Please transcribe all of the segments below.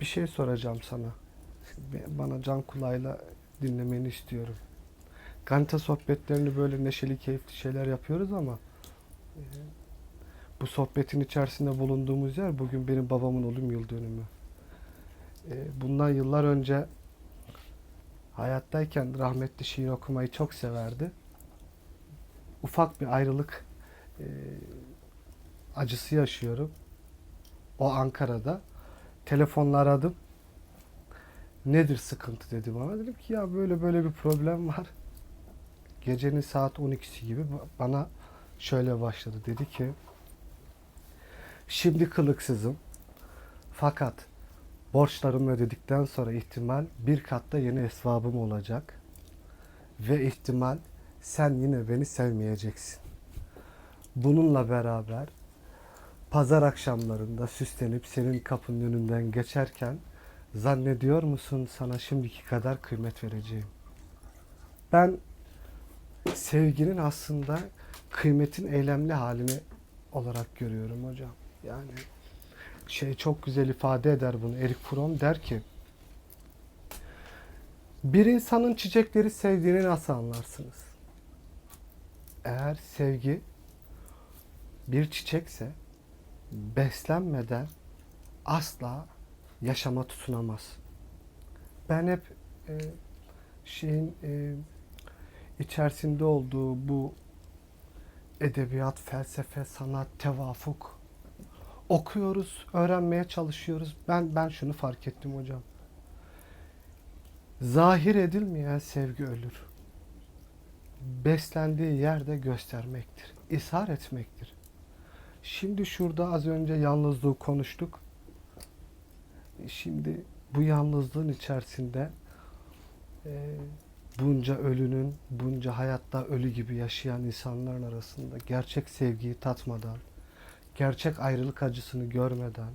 Bir şey soracağım sana. Bana can kulağıyla dinlemeni istiyorum. Ganita sohbetlerini böyle neşeli, keyifli şeyler yapıyoruz ama e, bu sohbetin içerisinde bulunduğumuz yer bugün benim babamın ölüm yıl dönümü. E, Bundan yıllar önce hayattayken rahmetli şiir okumayı çok severdi. Ufak bir ayrılık e, acısı yaşıyorum. O Ankara'da. Telefonla aradım. Nedir sıkıntı dedi bana. Dedim ki ya böyle böyle bir problem var. Gecenin saat 12'si gibi ba- bana şöyle başladı. Dedi ki şimdi kılıksızım. Fakat borçlarımı ödedikten sonra ihtimal bir katta yeni esvabım olacak. Ve ihtimal sen yine beni sevmeyeceksin. Bununla beraber pazar akşamlarında süslenip senin kapının önünden geçerken zannediyor musun sana şimdiki kadar kıymet vereceğim? Ben sevginin aslında kıymetin eylemli halini olarak görüyorum hocam. Yani şey çok güzel ifade eder bunu. Erik Fromm der ki bir insanın çiçekleri sevdiğini nasıl anlarsınız? Eğer sevgi bir çiçekse beslenmeden asla yaşama tutunamaz. Ben hep e, şeyin e, içerisinde olduğu bu edebiyat, felsefe, sanat, tevafuk okuyoruz, öğrenmeye çalışıyoruz. Ben ben şunu fark ettim hocam. Zahir edilmeyen sevgi ölür. Beslendiği yerde göstermektir. ishar etmektir. Şimdi şurada az önce yalnızlığı konuştuk. Şimdi bu yalnızlığın içerisinde e, bunca ölünün, bunca hayatta ölü gibi yaşayan insanların arasında gerçek sevgiyi tatmadan, gerçek ayrılık acısını görmeden,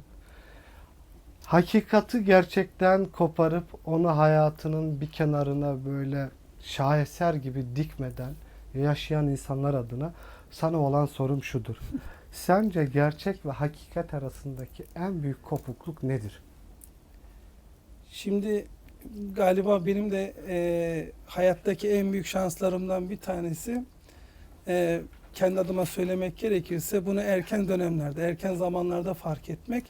hakikati gerçekten koparıp onu hayatının bir kenarına böyle şaheser gibi dikmeden yaşayan insanlar adına sana olan sorum şudur. Sence gerçek ve hakikat arasındaki en büyük kopukluk nedir? Şimdi galiba benim de e, hayattaki en büyük şanslarımdan bir tanesi e, kendi adıma söylemek gerekirse bunu erken dönemlerde, erken zamanlarda fark etmek.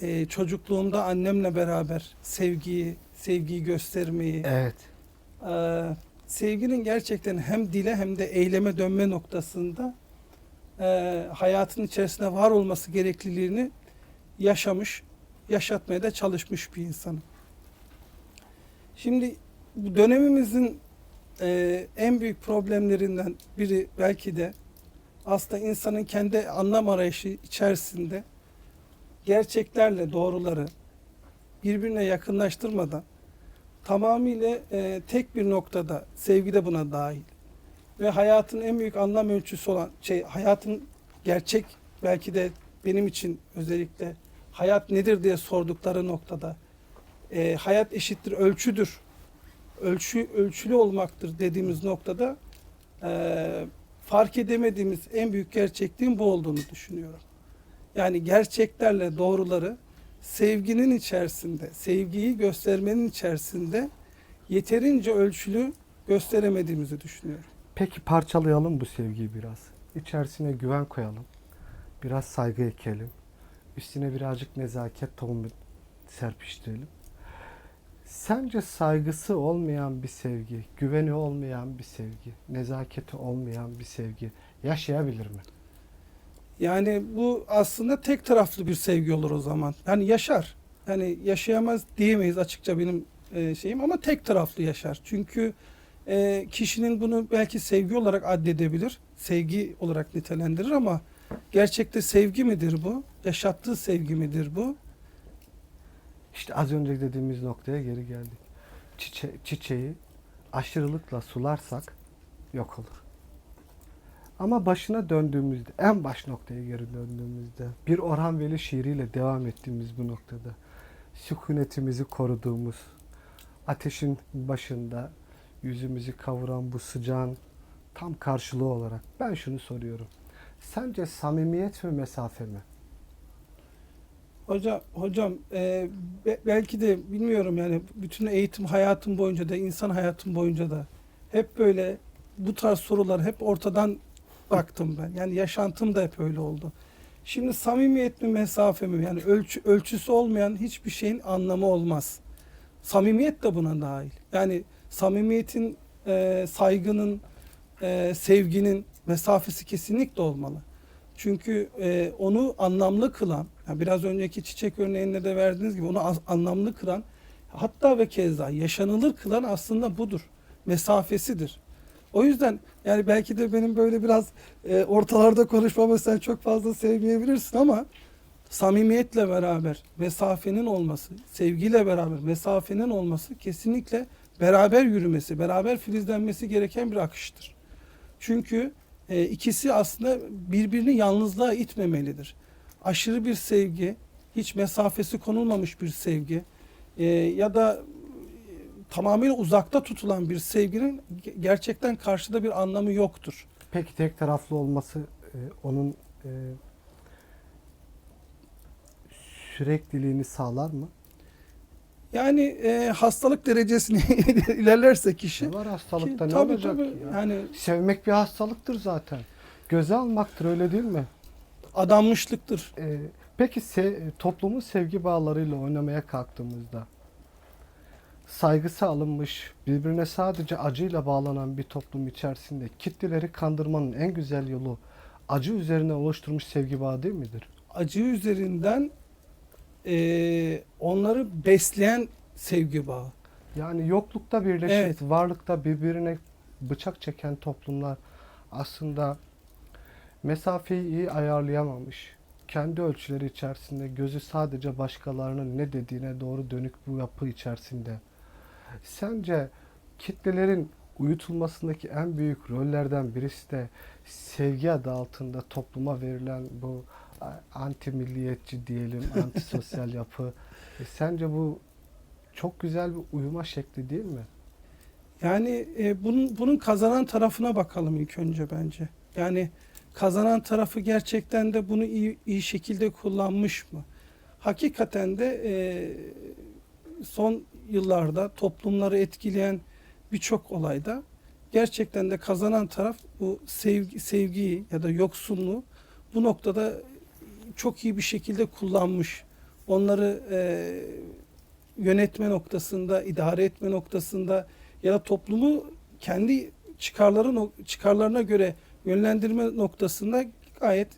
E, çocukluğumda annemle beraber sevgiyi, sevgiyi göstermeyi, Evet. e, sevginin gerçekten hem dile hem de eyleme dönme noktasında e, hayatın içerisinde var olması gerekliliğini yaşamış, yaşatmaya da çalışmış bir insanım. Şimdi bu dönemimizin e, en büyük problemlerinden biri belki de aslında insanın kendi anlam arayışı içerisinde gerçeklerle doğruları birbirine yakınlaştırmadan tamamıyla e, tek bir noktada sevgi de buna dahil ve hayatın en büyük anlam ölçüsü olan şey hayatın gerçek belki de benim için özellikle hayat nedir diye sordukları noktada e, hayat eşittir ölçüdür ölçü ölçülü olmaktır dediğimiz noktada e, fark edemediğimiz en büyük gerçekliğin bu olduğunu düşünüyorum. Yani gerçeklerle doğruları sevginin içerisinde, sevgiyi göstermenin içerisinde yeterince ölçülü gösteremediğimizi düşünüyorum. Peki parçalayalım bu sevgiyi biraz. İçerisine güven koyalım. Biraz saygı ekelim. Üstüne birazcık nezaket tohumu serpiştirelim. Sence saygısı olmayan bir sevgi, güveni olmayan bir sevgi, nezaketi olmayan bir sevgi yaşayabilir mi? Yani bu aslında tek taraflı bir sevgi olur o zaman. Yani yaşar. Yani yaşayamaz diyemeyiz açıkça benim e, şeyim ama tek taraflı yaşar. Çünkü e, kişinin bunu belki sevgi olarak addedebilir. Sevgi olarak nitelendirir ama gerçekte sevgi midir bu? Yaşattığı sevgi midir bu? İşte az önce dediğimiz noktaya geri geldik. Çiçe çiçeği aşırılıkla sularsak yok olur. Ama başına döndüğümüzde, en baş noktaya geri döndüğümüzde, bir Orhan Veli şiiriyle devam ettiğimiz bu noktada, sükunetimizi koruduğumuz, ateşin başında yüzümüzü kavuran bu sıcağın tam karşılığı olarak ben şunu soruyorum. Sence samimiyet mi mesafe mi? Hocam, hocam e, be- belki de bilmiyorum yani bütün eğitim hayatım boyunca da insan hayatım boyunca da hep böyle bu tarz sorular hep ortadan baktım ben. Yani yaşantım da hep öyle oldu. Şimdi samimiyet mi mesafe mi yani ölçü, ölçüsü olmayan hiçbir şeyin anlamı olmaz. Samimiyet de buna dahil. Yani samimiyetin, e, saygının, e, sevginin mesafesi kesinlikle olmalı. Çünkü e, onu anlamlı kılan, yani biraz önceki çiçek örneğinde de verdiğiniz gibi onu anlamlı kılan, hatta ve keza yaşanılır kılan aslında budur. Mesafesidir. O yüzden yani belki de benim böyle biraz e, ortalarda konuşmamı sen çok fazla sevmeyebilirsin ama samimiyetle beraber mesafenin olması, sevgiyle beraber mesafenin olması kesinlikle beraber yürümesi, beraber filizlenmesi gereken bir akıştır. Çünkü e, ikisi aslında birbirini yalnızlığa itmemelidir. Aşırı bir sevgi, hiç mesafesi konulmamış bir sevgi e, ya da e, tamamıyla uzakta tutulan bir sevginin ge- gerçekten karşıda bir anlamı yoktur. Peki tek taraflı olması e, onun e, sürekliliğini sağlar mı? Yani e, hastalık derecesini ilerlerse kişi Ne var hastalıkta ki, ne tabii, olacak tabii, ya? yani Sevmek bir hastalıktır zaten. Göze almaktır öyle değil mi? adanmışlıktır. Ee, peki se- toplumun sevgi bağlarıyla oynamaya kalktığımızda saygısı alınmış, birbirine sadece acıyla bağlanan bir toplum içerisinde kitleleri kandırmanın en güzel yolu acı üzerine oluşturmuş sevgi bağı değil midir? acı üzerinden e, onları besleyen sevgi bağı. Yani yoklukta birleşip Evet. varlıkta birbirine bıçak çeken toplumlar aslında mesafeyi iyi ayarlayamamış. Kendi ölçüleri içerisinde gözü sadece başkalarının ne dediğine doğru dönük bu yapı içerisinde. Sence kitlelerin uyutulmasındaki en büyük rollerden birisi de sevgi adı altında topluma verilen bu anti milliyetçi diyelim, anti sosyal yapı. E, sence bu çok güzel bir uyuma şekli değil mi? Yani e, bunun bunun kazanan tarafına bakalım ilk önce bence. Yani kazanan tarafı gerçekten de bunu iyi, iyi şekilde kullanmış mı? Hakikaten de e, son yıllarda toplumları etkileyen birçok olayda gerçekten de kazanan taraf bu sevgi, sevgiyi ya da yoksunluğu bu noktada çok iyi bir şekilde kullanmış. Onları e, yönetme noktasında, idare etme noktasında ya da toplumu kendi çıkarları çıkarlarına göre yönlendirme noktasında gayet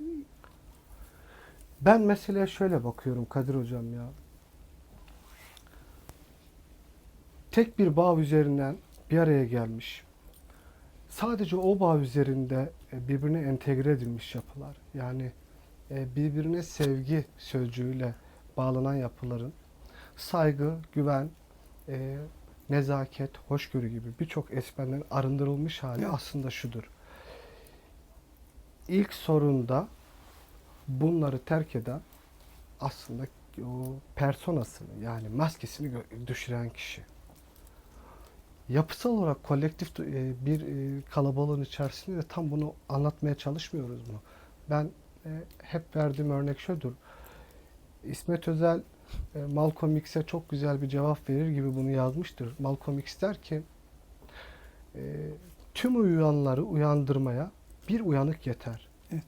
Ben meseleye şöyle bakıyorum Kadir Hocam ya. Tek bir bağ üzerinden bir araya gelmiş. Sadece o bağ üzerinde e, birbirine entegre edilmiş yapılar. Yani birbirine sevgi sözcüğüyle bağlanan yapıların saygı, güven, e, nezaket, hoşgörü gibi birçok esmenden arındırılmış hali aslında şudur. İlk sorunda bunları terk eden aslında o personasını yani maskesini düşüren kişi. Yapısal olarak kolektif e, bir e, kalabalığın içerisinde de tam bunu anlatmaya çalışmıyoruz mu? Ben e, hep verdiğim örnek şudur. İsmet Özel e, Malcolm X'e çok güzel bir cevap verir gibi bunu yazmıştır. Malcolm X der ki e, tüm uyuyanları uyandırmaya bir uyanık yeter. Evet.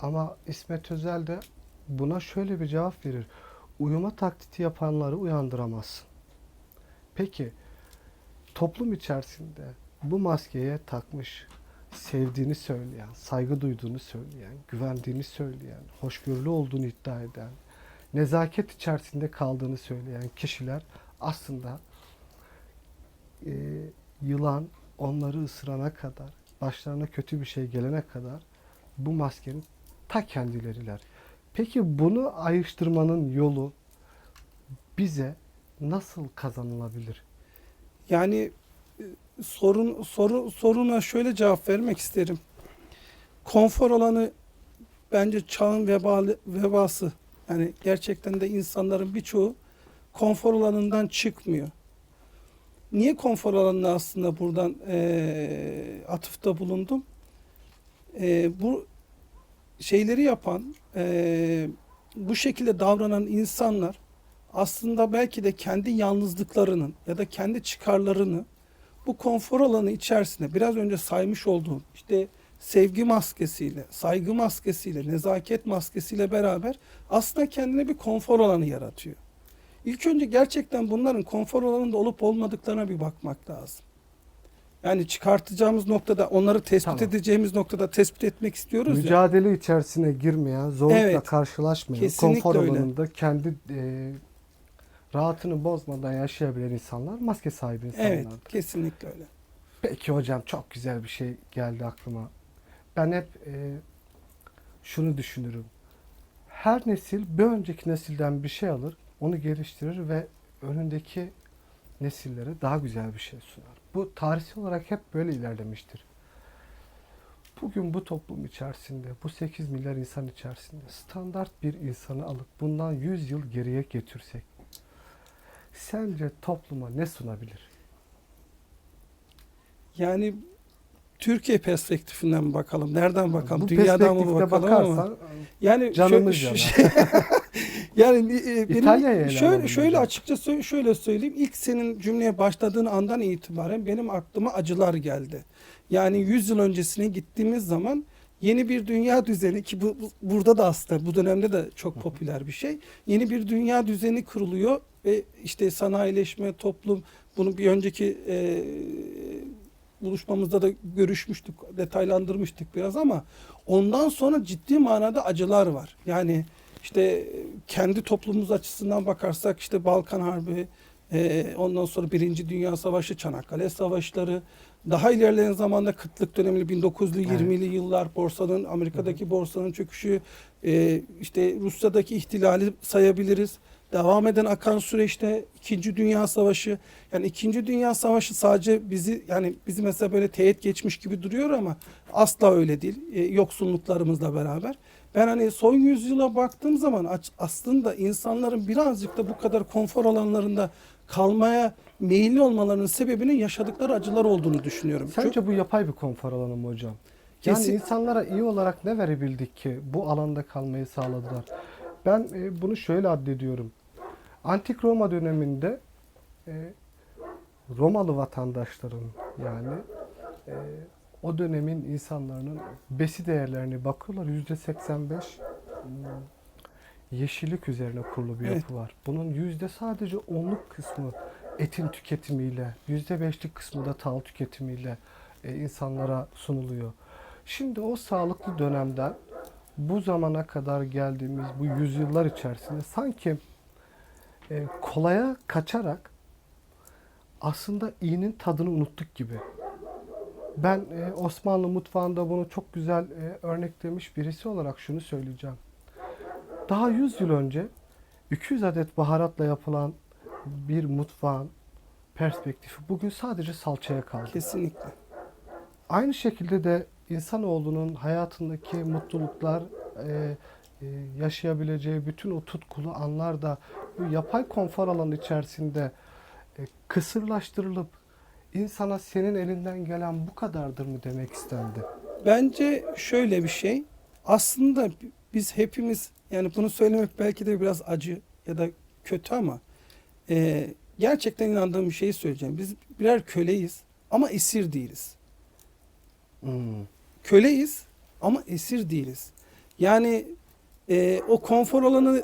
Ama İsmet Özel de buna şöyle bir cevap verir. Uyuma taklidi yapanları uyandıramazsın. Peki toplum içerisinde bu maskeye takmış, sevdiğini söyleyen, saygı duyduğunu söyleyen, güvendiğini söyleyen, hoşgörülü olduğunu iddia eden, nezaket içerisinde kaldığını söyleyen kişiler aslında e, yılan onları ısırana kadar, başlarına kötü bir şey gelene kadar bu maskenin ta kendileriler. Peki bunu ayrıştırmanın yolu bize nasıl kazanılabilir? yani e, sorun soru soruna şöyle cevap vermek isterim. Konfor alanı bence çağın vebalı, vebası. Yani gerçekten de insanların birçoğu konfor alanından çıkmıyor. Niye konfor alanına aslında buradan eee atıfta bulundum? Eee, bu şeyleri yapan, eee, bu şekilde davranan insanlar aslında belki de kendi yalnızlıklarının ya da kendi çıkarlarını bu konfor alanı içerisinde biraz önce saymış olduğum işte sevgi maskesiyle, saygı maskesiyle, nezaket maskesiyle beraber aslında kendine bir konfor alanı yaratıyor. İlk önce gerçekten bunların konfor alanında olup olmadıklarına bir bakmak lazım. Yani çıkartacağımız noktada, onları tespit Tamam. edeceğimiz noktada tespit etmek istiyoruz ya. Mücadele içerisine girmeyen, zorlukla Evet. karşılaşmayan, konfor öyle. alanında kendi e, rahatını bozmadan yaşayabilen insanlar maske sahibi insanlardır. Evet, kesinlikle öyle. Peki hocam çok güzel bir şey geldi aklıma. Ben hep e, şunu düşünürüm. Her nesil bir önceki nesilden bir şey alır, onu geliştirir ve önündeki nesillere daha güzel bir şey sunar. Bu tarihsel olarak hep böyle ilerlemiştir. Bugün bu toplum içerisinde, bu 8 milyar insan içerisinde standart bir insanı alıp bundan 100 yıl geriye getirsek, sence topluma ne sunabilir? Yani Türkiye perspektifinden bakalım. Nereden bakalım? Bu Dünyadan mı bakalım ama. bakarsan Yani Canımız şö- şey- yani e, benim şöyle şöyle hocam. açıkça şöyle söyleyeyim. İlk senin cümleye başladığın andan itibaren benim aklıma acılar geldi. Yani 100 yıl öncesine gittiğimiz zaman yeni bir dünya düzeni ki bu, bu- burada da aslında bu dönemde de çok popüler bir şey. Yeni bir dünya düzeni kuruluyor ve işte sanayileşme, toplum bunu bir önceki e, buluşmamızda da görüşmüştük, detaylandırmıştık biraz ama ondan sonra ciddi manada acılar var. Yani işte kendi toplumumuz açısından bakarsak işte Balkan Harbi, e, ondan sonra Birinci Dünya Savaşı, Çanakkale Savaşları, daha ilerleyen zamanda kıtlık dönemli 1900'lü 20'li yıllar borsanın, Amerika'daki borsanın çöküşü, e, işte Rusya'daki ihtilali sayabiliriz. Devam eden akan süreçte İkinci Dünya Savaşı, yani İkinci Dünya Savaşı sadece bizi yani bizi mesela böyle teğet geçmiş gibi duruyor ama asla öyle değil. E, yoksulluklarımızla beraber. Ben hani son yüzyıla baktığım zaman aslında insanların birazcık da bu kadar konfor alanlarında kalmaya meyilli olmalarının sebebinin yaşadıkları acılar olduğunu düşünüyorum. Sence bu yapay bir konfor alanı mı hocam? Yani Kesin- insanlara iyi olarak ne verebildik ki bu alanda kalmayı sağladılar? Ben e, bunu şöyle addediyorum. Antik Roma döneminde e, Romalı vatandaşların yani e, o dönemin insanların besi değerlerine bakıyorlar. Yüzde 85 hmm, yeşillik üzerine kurulu bir Evet. yapı var. Bunun yüzde sadece onluk kısmı etin tüketimiyle, yüzde beşlik kısmı da tahıl tüketimiyle e, insanlara sunuluyor. Şimdi o sağlıklı dönemden bu zamana kadar geldiğimiz bu yüzyıllar içerisinde sanki e, kolaya kaçarak aslında iyinin tadını unuttuk gibi. Ben e, Osmanlı mutfağında bunu çok güzel e, örneklemiş birisi olarak şunu söyleyeceğim. Daha 100 yıl önce 200 adet baharatla yapılan bir mutfağın perspektifi bugün sadece salçaya kaldı. Kesinlikle. Aynı şekilde de insanoğlunun hayatındaki mutluluklar, e, yaşayabileceği bütün o tutkulu anlar da bu yapay konfor alanı içerisinde e, kısırlaştırılıp insana senin elinden gelen bu kadardır mı demek istendi. Bence şöyle bir şey. Aslında biz hepimiz yani bunu söylemek belki de biraz acı ya da kötü ama e, gerçekten inandığım bir şeyi söyleyeceğim. Biz birer köleyiz ama esir değiliz. Hmm. Köleyiz ama esir değiliz. Yani e, o konfor alanı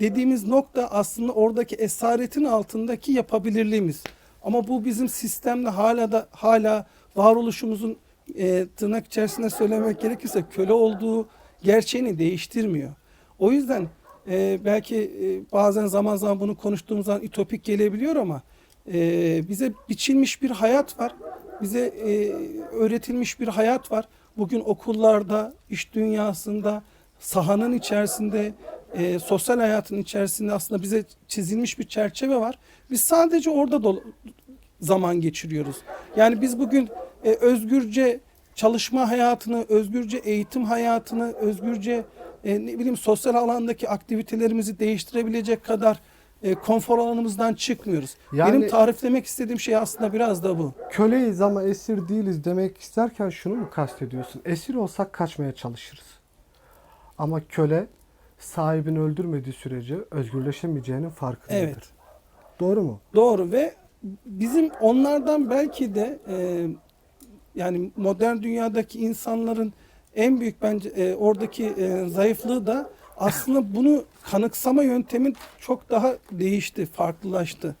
dediğimiz nokta aslında oradaki esaretin altındaki yapabilirliğimiz. Ama bu bizim sistemde hala da hala varoluşumuzun e, tırnak içerisinde söylemek gerekirse köle olduğu gerçeğini değiştirmiyor. O yüzden e, belki e, bazen zaman zaman bunu konuştuğumuz zaman ütopik gelebiliyor ama e, bize biçilmiş bir hayat var. Bize e, öğretilmiş bir hayat var. Bugün okullarda, iş dünyasında, sahanın içerisinde, e, sosyal hayatın içerisinde aslında bize çizilmiş bir çerçeve var. Biz sadece orada zaman geçiriyoruz. Yani biz bugün e, özgürce çalışma hayatını, özgürce eğitim hayatını, özgürce e, ne bileyim sosyal alandaki aktivitelerimizi değiştirebilecek kadar e, konfor alanımızdan çıkmıyoruz. Yani- Benim tariflemek istediğim şey aslında biraz da bu. Köleyiz ama esir değiliz demek isterken şunu mu kastediyorsun? Esir olsak kaçmaya çalışırız. Ama köle sahibini öldürmediği sürece özgürleşemeyeceğinin farkındadır. Evet. Doğru mu? Doğru ve bizim onlardan belki de e, yani modern dünyadaki insanların en büyük bence e, oradaki e, zayıflığı da aslında bunu kanıksama yöntemin çok daha değişti, farklılaştı.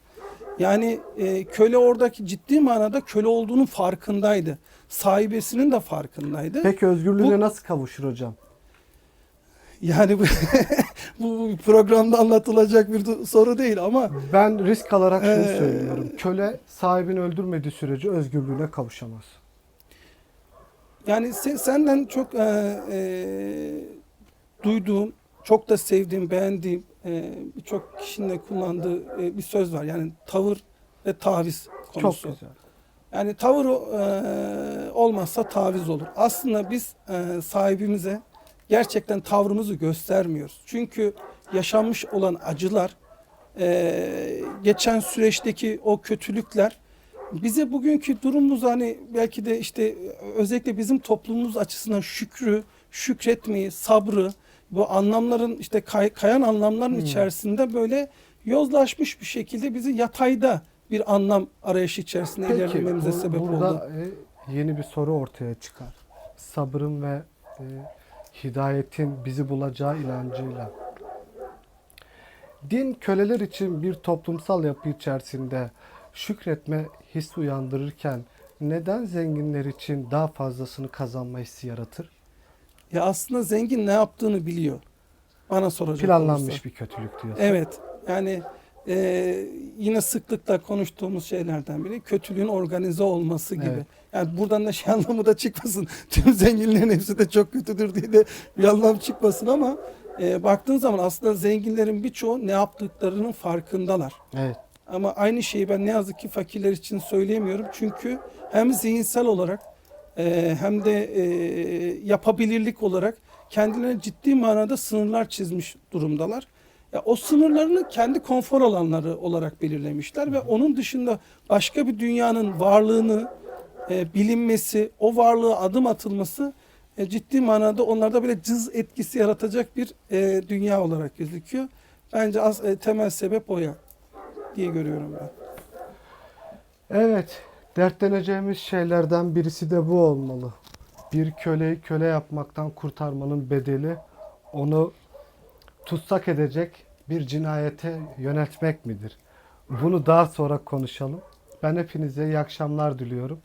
Yani e, köle oradaki ciddi manada köle olduğunun farkındaydı. Sahibesinin de farkındaydı. Peki özgürlüğüne Bu- nasıl kavuşur hocam? Yani bu, bu, programda anlatılacak bir soru değil ama Ben risk alarak şunu Ee, söylüyorum. Köle sahibini öldürmediği sürece özgürlüğüne kavuşamaz. Yani se- senden çok e, e, duyduğum, çok da sevdiğim, beğendiğim e, birçok kişinin de kullandığı e, bir söz var. Yani tavır ve taviz konusu. Çok güzel. Yani tavır e, olmazsa taviz olur. Aslında biz e, sahibimize gerçekten tavrımızı göstermiyoruz. Çünkü yaşanmış olan acılar, e, geçen süreçteki o kötülükler bize bugünkü durumumuz hani belki de işte özellikle bizim toplumumuz açısından şükrü, şükretmeyi, sabrı, bu anlamların işte kay- kayan anlamların Hmm. içerisinde böyle yozlaşmış bir şekilde bizi yatayda bir anlam arayışı içerisinde Peki ilerlememize bu- sebep burada oldu. e, yeni bir soru ortaya çıkar. Sabrın ve e, hidayetin bizi bulacağı inancıyla. Din köleler için bir toplumsal yapı içerisinde şükretme hissi uyandırırken neden zenginler için daha fazlasını kazanma hissi yaratır? Ya aslında zengin ne yaptığını biliyor. Bana soracak Planlanmış olursa. bir kötülük diyorsun. Evet. Yani e, yine sıklıkla konuştuğumuz şeylerden biri kötülüğün organize olması gibi. Evet. Yani buradan da şey anlamı da çıkmasın. Tüm zenginlerin hepsi de çok kötüdür diye de bir anlam çıkmasın ama e, baktığın zaman aslında zenginlerin birçoğu ne yaptıklarının farkındalar. Evet. Ama aynı şeyi ben ne yazık ki fakirler için söyleyemiyorum. Çünkü hem zihinsel olarak e, hem de e, yapabilirlik olarak kendilerine ciddi manada sınırlar çizmiş durumdalar. Ya o sınırlarını kendi konfor alanları olarak belirlemişler ve onun dışında başka bir dünyanın varlığını e, bilinmesi, o varlığa adım atılması e, ciddi manada onlarda böyle cız etkisi yaratacak bir e, dünya olarak gözüküyor. Bence az, e, temel sebep o ya diye görüyorum ben. Evet, dertleneceğimiz şeylerden birisi de bu olmalı. Bir köleyi köle yapmaktan kurtarmanın bedeli onu tutsak edecek bir cinayete yöneltmek midir? Bunu daha sonra konuşalım. Ben hepinize iyi akşamlar diliyorum.